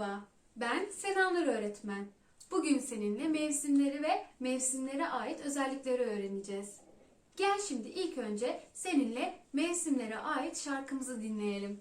Merhaba, ben Senanur öğretmen. Bugün seninle mevsimleri ve mevsimlere ait özellikleri öğreneceğiz. Gel şimdi ilk önce seninle mevsimlere ait şarkımızı dinleyelim.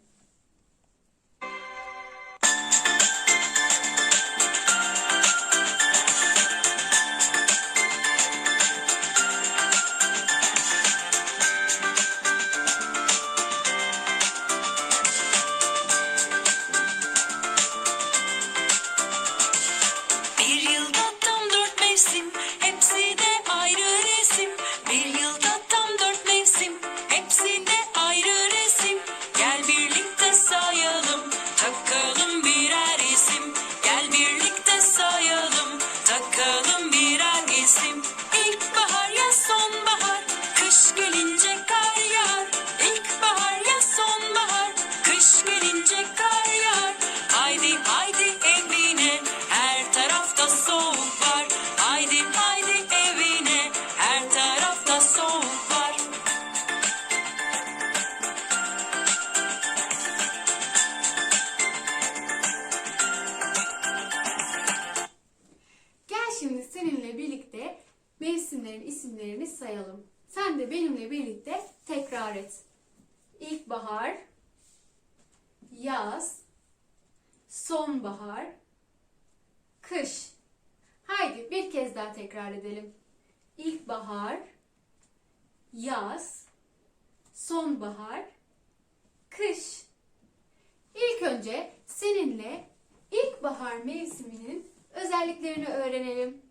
Tekrar edelim. İlkbahar, yaz, sonbahar, kış. İlk önce seninle ilkbahar mevsiminin özelliklerini öğrenelim.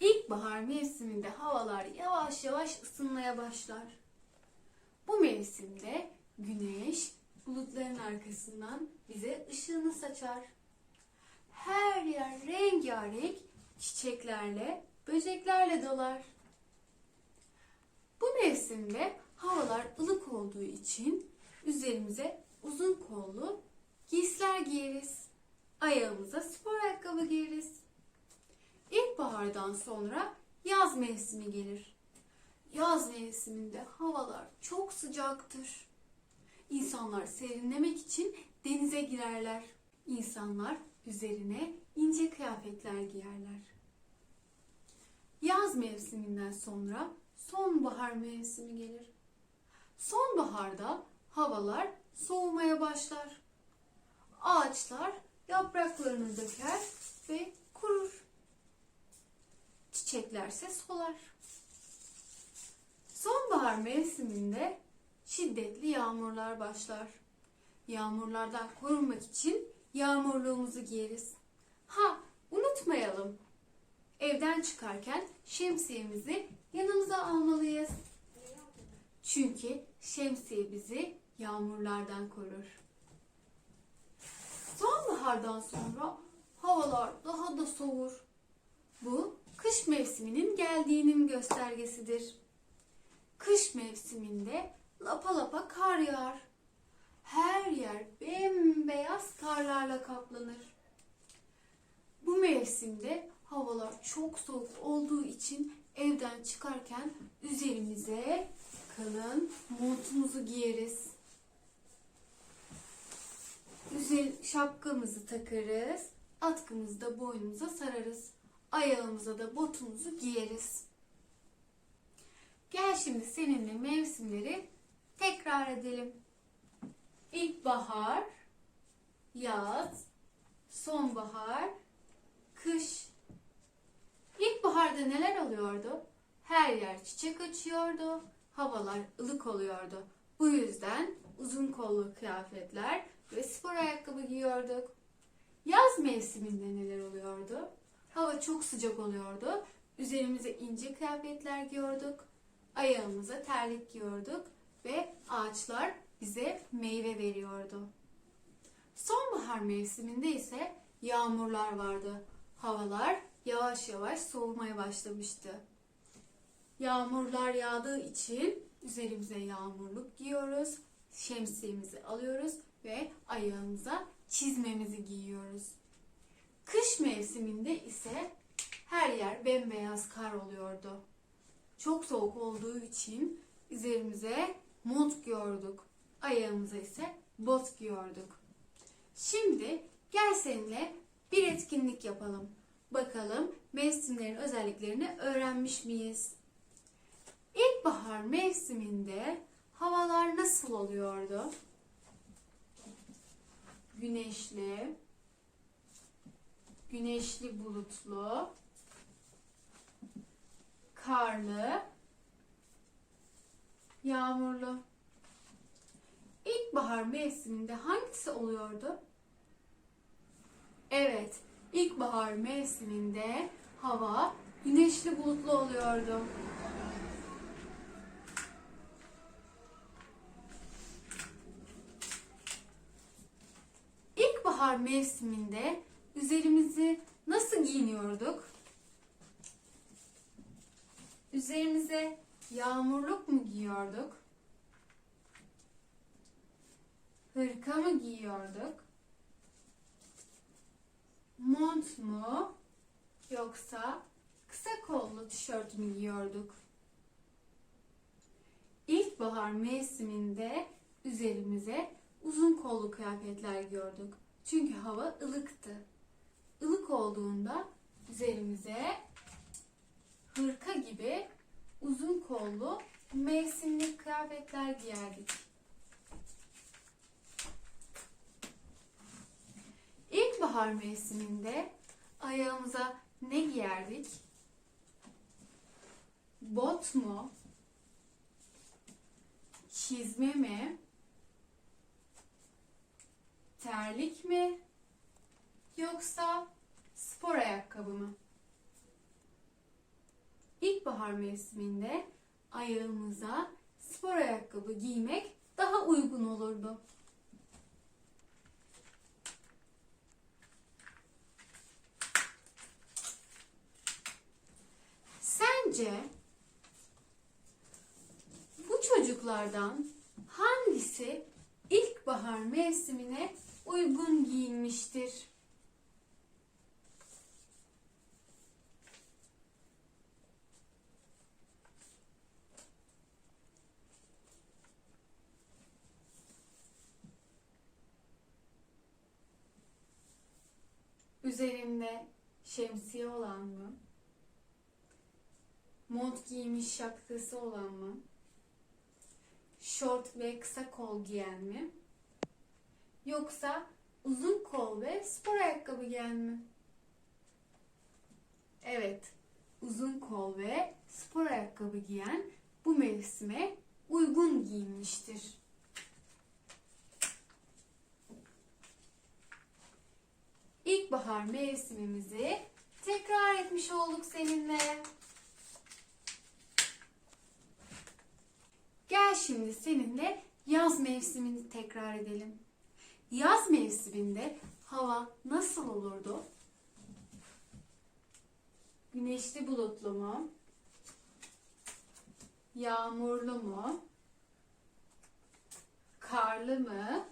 İlkbahar mevsiminde havalar yavaş yavaş ısınmaya başlar. Bu mevsimde güneş bulutların arkasından bize ışığını saçar. Her yer rengarenk çiçeklerle, böceklerle dolar. Bu mevsimde havalar ılık olduğu için üzerimize uzun kollu giysiler giyeriz. Ayağımıza spor ayakkabı giyeriz. İlkbahardan sonra yaz mevsimi gelir. Yaz mevsiminde havalar çok sıcaktır. İnsanlar serinlemek için denize girerler. İnsanlar üzerine ince kıyafetler giyerler. Yaz mevsiminden sonra sonbahar mevsimi gelir. Sonbaharda havalar soğumaya başlar. Ağaçlar yapraklarını döker ve kurur. Çiçeklerse solar. Sonbahar mevsiminde şiddetli yağmurlar başlar. Yağmurlardan korunmak için yağmurluğumuzu giyeriz. Ha, unutmayalım. Evden çıkarken şemsiyemizi yanımıza almalıyız. Çünkü şemsiye bizi yağmurlardan korur. Sonbahardan sonra havalar daha da soğur. Bu kış mevsiminin geldiğinin göstergesidir. Kış mevsiminde lapa lapa kar yağar. Her yer bembeyaz karlarla kaplanır. Bu mevsimde havalar çok soğuk olduğu için evden çıkarken üzerimize kalın montumuzu giyeriz. Üzer şapkamızı takarız. Atkımızı da boynumuza sararız. Ayağımıza da botumuzu giyeriz. Gel şimdi seninle mevsimleri tekrar edelim. İlkbahar, yaz, sonbahar, kış. İlkbaharda neler oluyordu? Her yer çiçek açıyordu, havalar ılık oluyordu. Bu yüzden uzun kollu kıyafetler ve spor ayakkabı giyiyorduk. Yaz mevsiminde neler oluyordu? Hava çok sıcak oluyordu. Üzerimize ince kıyafetler giyiyorduk. Ayağımıza terlik giyiyorduk ve ağaçlar bize meyve veriyordu. Sonbahar mevsiminde ise yağmurlar vardı. Havalar yavaş yavaş soğumaya başlamıştı. Yağmurlar yağdığı için üzerimize yağmurluk giyiyoruz, şemsiyemizi alıyoruz ve ayağımıza çizmemizi giyiyoruz. Kış mevsiminde ise her yer bembeyaz kar oluyordu. Çok soğuk olduğu için üzerimize mont giyiyorduk. Ayağımıza ise bot giyiyorduk. Şimdi Gel seninle bir etkinlik yapalım. Bakalım mevsimlerin özelliklerini öğrenmiş miyiz? İlkbahar mevsiminde havalar nasıl oluyordu? Güneşli, güneşli bulutlu, karlı, yağmurlu. İlkbahar mevsiminde hangisi oluyordu? Evet, ilkbahar mevsiminde hava güneşli bulutlu oluyordu. İlkbahar mevsiminde üzerimizi nasıl giyiniyorduk? Üzerimize yağmurluk mu giyiyorduk? Hırka mı giyiyorduk? Mont mu? Yoksa kısa kollu tişört mü giyiyorduk? İlkbahar mevsiminde üzerimize uzun kollu kıyafetler giyiyorduk. Çünkü hava ılıktı. Ilık olduğunda üzerimize hırka gibi uzun kollu mevsimlik kıyafetler giyerdik. İlkbahar mevsiminde ayağımıza ne giyerdik? Bot mu? Çizme mi? Terlik mi? Yoksa spor ayakkabı mı? İlkbahar mevsiminde ayağımıza spor ayakkabı giymek daha uygun olurdu. Sence bu çocuklardan hangisi ilkbahar mevsimine uygun giyinmiştir? Üzerinde şemsiye olan mı? Mont giymiş şapkası olan mı? Şort ve kısa kol giyen mi? Yoksa uzun kol ve spor ayakkabı giyen mi? Evet, uzun kol ve spor ayakkabı giyen bu mevsime uygun giyinmiştir. İlkbahar mevsimimizi tekrar etmiş olduk seninle. Gel şimdi seninle yaz mevsimini tekrar edelim. Yaz mevsiminde hava nasıl olurdu? Güneşli bulutlu mu? Yağmurlu mu? Karlı mı?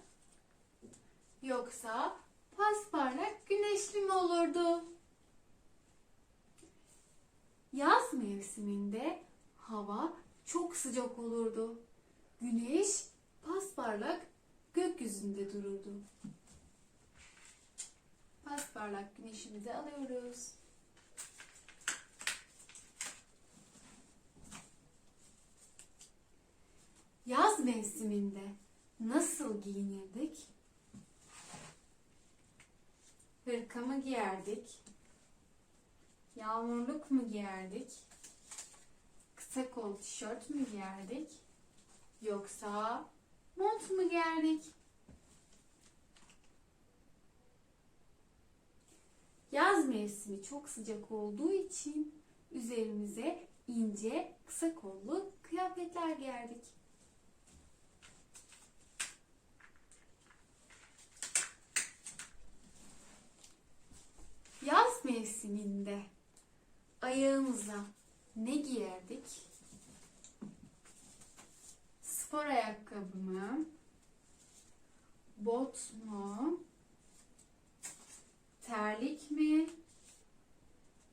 Yoksa pasparlak güneşli mi olurdu? Yaz mevsiminde hava çok sıcak olurdu. Güneş pasparlak gökyüzünde dururdu. Pasparlak güneşimizi alıyoruz. Yaz mevsiminde nasıl giyinirdik? Hırka mı giyerdik? Yağmurluk mu giyerdik? Kısa kol tişört mü giyerdik? Yoksa mont mu giyerdik? Yaz mevsimi çok sıcak olduğu için üzerimize ince, kısa kollu kıyafetler giyerdik. Yaz mevsiminde ayağımıza ne giyerdik? Spor ayakkabı mı? Bot mu? Terlik mi?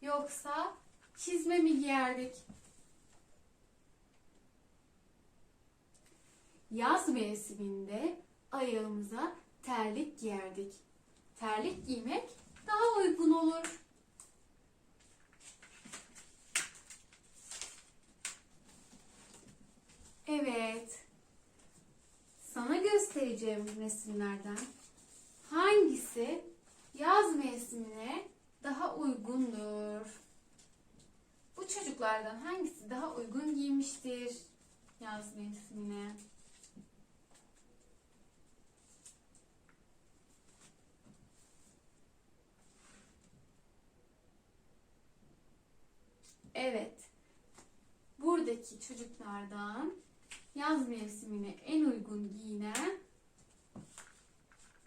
Yoksa çizme mi giyerdik? Yaz mevsiminde ayağımıza terlik giyerdik. terlik giymek daha uygun olur. Evet. Sana göstereceğim resimlerden hangisi yaz mevsimine daha uygundur? Bu çocuklardan hangisi daha uygun giymiştir yaz mevsimine? Evet. Buradaki çocuklardan yaz mevsimine en uygun giyinen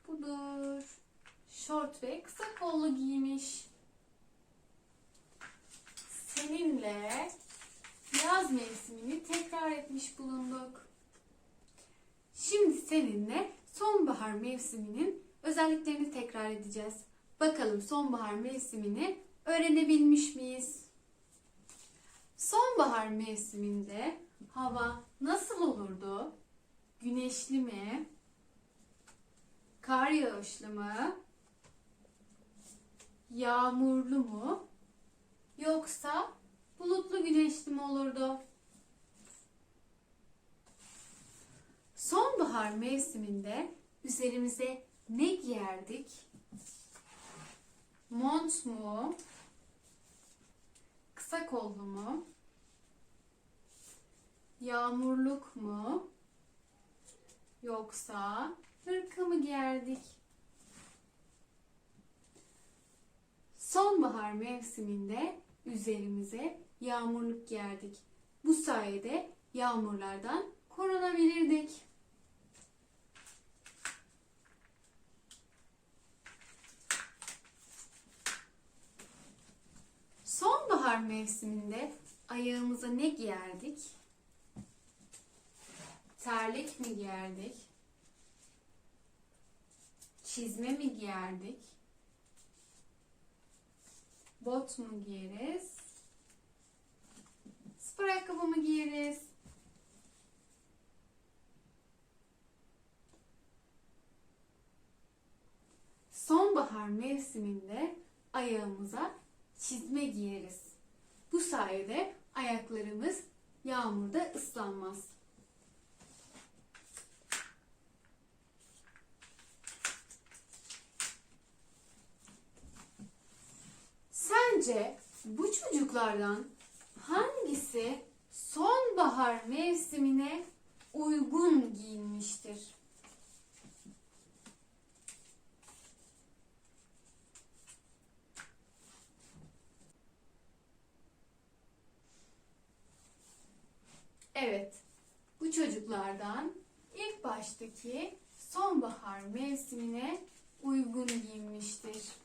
budur. Şort ve kısa kollu giymiş. Seninle yaz mevsimini tekrar etmiş bulunduk. Şimdi seninle sonbahar mevsiminin özelliklerini tekrar edeceğiz. Bakalım sonbahar mevsimini öğrenebilmiş miyiz? Sonbahar mevsiminde hava nasıl olurdu? Güneşli mi? Kar yağışlı mı? Yağmurlu mu? Yoksa bulutlu güneşli mi olurdu? Sonbahar mevsiminde üzerimize ne giyerdik? Mont mu? Kısa kollu mu? Yağmurluk mu? Yoksa hırka mı giyerdik? Sonbahar mevsiminde üzerimize yağmurluk giyerdik. Bu sayede yağmurlardan korunabilirdik. Sonbahar mevsiminde ayağımıza ne giyerdik? Terlik mi giyerdik? Çizme mi giyerdik? Bot mu giyeriz? Spor ayakkabı mı giyeriz? Sonbahar mevsiminde ayağımıza çizme giyeriz. Bu sayede ayaklarımız yağmurda ıslanmaz. Sence bu çocuklardan hangisi sonbahar mevsimine uygun giyinmiştir? Evet, bu çocuklardan ilk baştaki sonbahar mevsimine uygun giyinmiştir.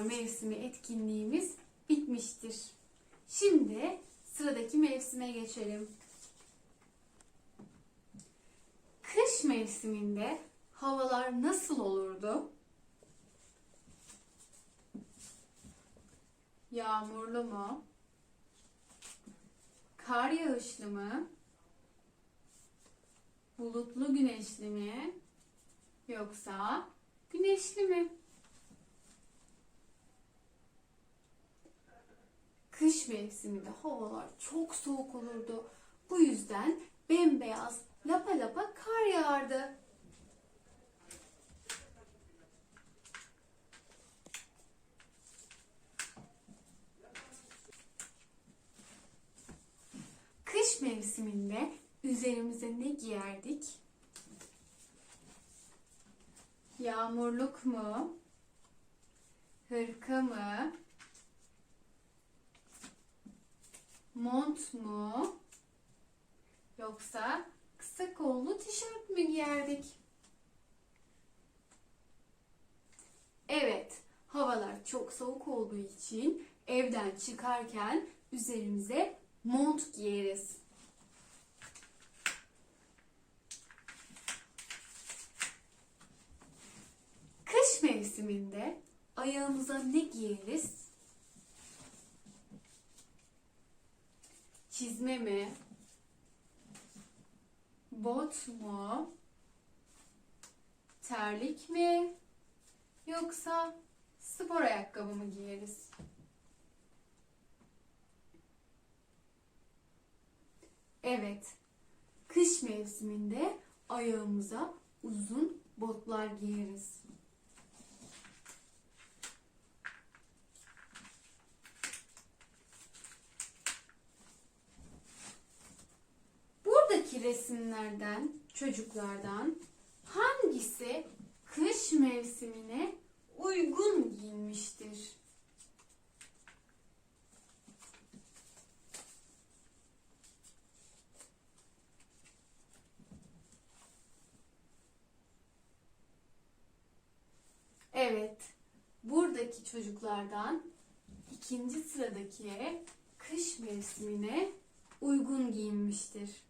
Mevsimi etkinliğimiz bitmiştir. Şimdi sıradaki mevsime geçelim. Kış mevsiminde havalar nasıl olurdu? Yağmurlu mu? Kar yağışlı mı? Bulutlu güneşli mi? Yoksa güneşli mi? Kış mevsiminde havalar çok soğuk olurdu. Bu yüzden bembeyaz lapa lapa kar yağardı. Kış mevsiminde üzerimize ne giyerdik? Yağmurluk mu? Hırka mı? Mont mu? Yoksa kısa kollu tişört mü giyerdik? Evet, havalar çok soğuk olduğu için evden çıkarken üzerimize mont giyeriz. Kış mevsiminde ayağımıza ne giyeriz? Çizme mi? Bot mu? Terlik mi? Yoksa spor ayakkabı mı giyeriz? Evet. Kış mevsiminde ayağımıza uzun botlar giyeriz. Resimlerden, çocuklardan hangisi kış mevsimine uygun giyinmiştir? Evet, buradaki çocuklardan ikinci sıradaki kış mevsimine uygun giyinmiştir.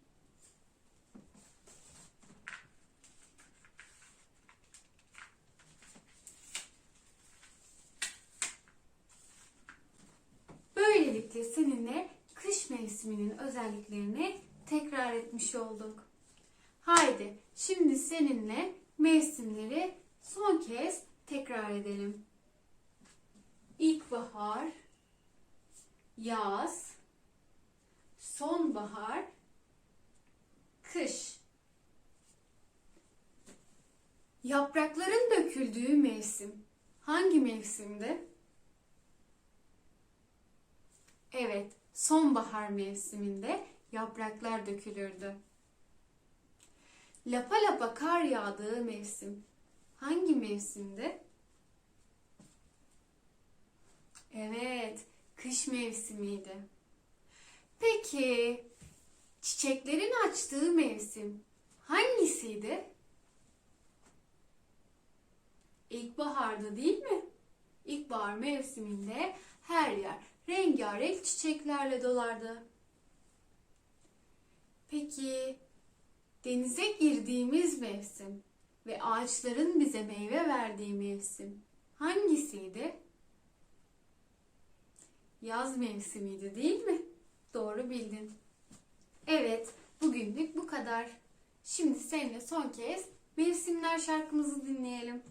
Böylelikle seninle kış mevsiminin özelliklerini tekrar etmiş olduk. Haydi şimdi seninle mevsimleri son kez tekrar edelim. İlkbahar, yaz, sonbahar, kış. Yaprakların döküldüğü mevsim hangi mevsimdi? Evet, sonbahar mevsiminde yapraklar dökülürdü. Lapa lapa kar yağdığı mevsim hangi mevsimdi? Evet, kış mevsimiydi. Peki, çiçeklerin açtığı mevsim hangisiydi? İlkbaharda değil mi? İlkbahar mevsiminde her yer rengarenk çiçeklerle dolardı. Peki, denize girdiğimiz mevsim ve ağaçların bize meyve verdiği mevsim hangisiydi? Yaz mevsimiydi değil mi? Doğru bildin. Evet, bugünlük bu kadar. Şimdi seninle son kez mevsimler şarkımızı dinleyelim.